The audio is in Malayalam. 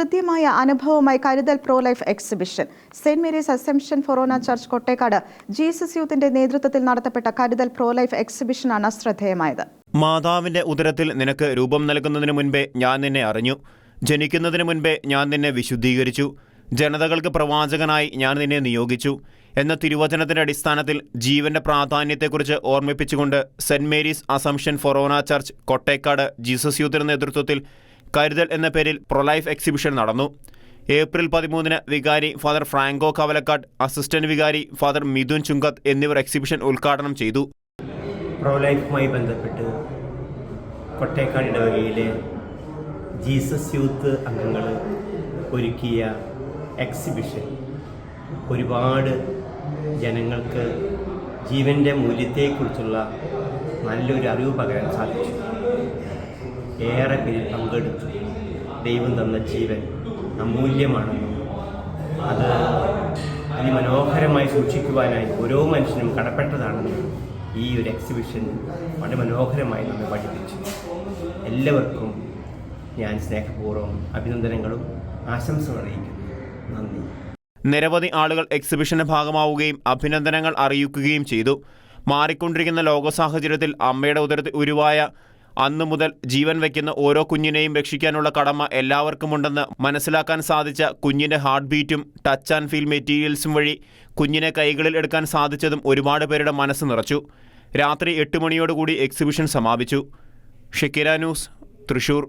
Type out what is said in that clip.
ഹൃദ്യമായ അനുഭവമായി കരുതൽ pro life exhibition saint Mary's assumption ഫൊറോന ചർച്ച് കൊട്ടേക്കാട്. ജീസസ് യൂത്തിന്റെ നേതൃത്വത്തിൽ നടത്തപ്പെട്ട കരുതൽ പ്രോ ലൈഫ് എക്സിബിഷനാണ് ശ്രദ്ധേയമായത് മാതാവിന്റെ ഉദരത്തിൽ നിനക്ക് രൂപം നൽകുന്നതിന് മുൻപേ ഞാൻ നിന്നെ അറിഞ്ഞു. ജനിക്കുന്നതിന് മുൻപേ ഞാൻ നിന്നെ വിശുദ്ധീകരിച്ചു. ജനതകൾക്ക് പ്രവാചകനായി ഞാൻ നിന്നെ നിയോഗിച്ചു. എന്ന തിരുവചനത്തിന്റെ അടിസ്ഥാനത്തിൽ ജീവന്റെ പ്രാധാന്യത്തെക്കുറിച്ച് ഓർമ്മിപ്പിച്ചുകൊണ്ട് saint Mary's Assumption forane church Kottekkad Jesus യൂത്തിന്റെ നേതൃത്വത്തിൽ കരുതൽ എന്ന പേരിൽ പ്രൊലൈഫ് എക്സിബിഷൻ നടന്നു. ഏപ്രിൽ പതിമൂന്നിന് വികാരി ഫാദർ ഫ്രാങ്കോ കവലക്കാട് അസിസ്റ്റന്റ് വികാരി ഫാദർ മിഥുൻ ചുങ്കത്ത് എന്നിവർ എക്സിബിഷൻ ഉദ്ഘാടനം ചെയ്തു. പ്രൊലൈഫുമായി ബന്ധപ്പെട്ട് കൊട്ടേക്കാട് ഇടവകയിലെ ജീസസ് യൂത്ത് അംഗങ്ങൾ ഒരുക്കിയ എക്സിബിഷൻ ഒരുപാട് ജനങ്ങൾക്ക് ജീവന്റെ മൂല്യത്തെക്കുറിച്ചുള്ള നല്ലൊരു അറിവ് പകരാൻ സാധിച്ചു. ഏറെ പേര് പങ്കെടുത്തു. ദൈവം തന്ന ജീവൻ അമൂല്യമാണെന്നും അത് അതിമനോഹരമായി സൂക്ഷിക്കുവാനായി ഓരോ മനുഷ്യനും കടപ്പെട്ടതാണെന്നും ഈ ഒരു എക്സിബിഷൻ വളരെ മനോഹരമായി നമ്മെ പഠിപ്പിച്ചു. എല്ലാവർക്കും ഞാൻ സ്നേഹപൂർവം അഭിനന്ദനങ്ങളും ആശംസകളും അറിയിക്കുന്നു. നന്ദി. നിരവധി ആളുകൾ എക്സിബിഷന് ഭാഗമാവുകയും അഭിനന്ദനങ്ങൾ അറിയിക്കുകയും ചെയ്തു. മാറിക്കൊണ്ടിരിക്കുന്ന ലോക സാഹചര്യത്തിൽ അമ്മയുടെ ഉദരത്തിൽ ഉരുവായ അന്നു മുതൽ ജീവൻ വയ്ക്കുന്ന ഓരോ കുഞ്ഞിനെയും രക്ഷിക്കാനുള്ള കടമ എല്ലാവർക്കുമുണ്ടെന്ന് മനസ്സിലാക്കാൻ സാധിച്ച കുഞ്ഞിന്റെ ഹാർട്ട് ബീറ്റും ടച്ച് ആൻഡ് ഫീൽ മെറ്റീരിയൽസും വഴി കുഞ്ഞിനെ കൈകളിൽ എടുക്കാൻ സാധിച്ചതും ഒരുപാട് പേരുടെ മനസ്സ് നിറച്ചു. രാത്രി എട്ട് മണിയോടുകൂടി എക്സിബിഷൻ സമാപിച്ചു. ഷെക്കിര ന്യൂസ് തൃശൂർ.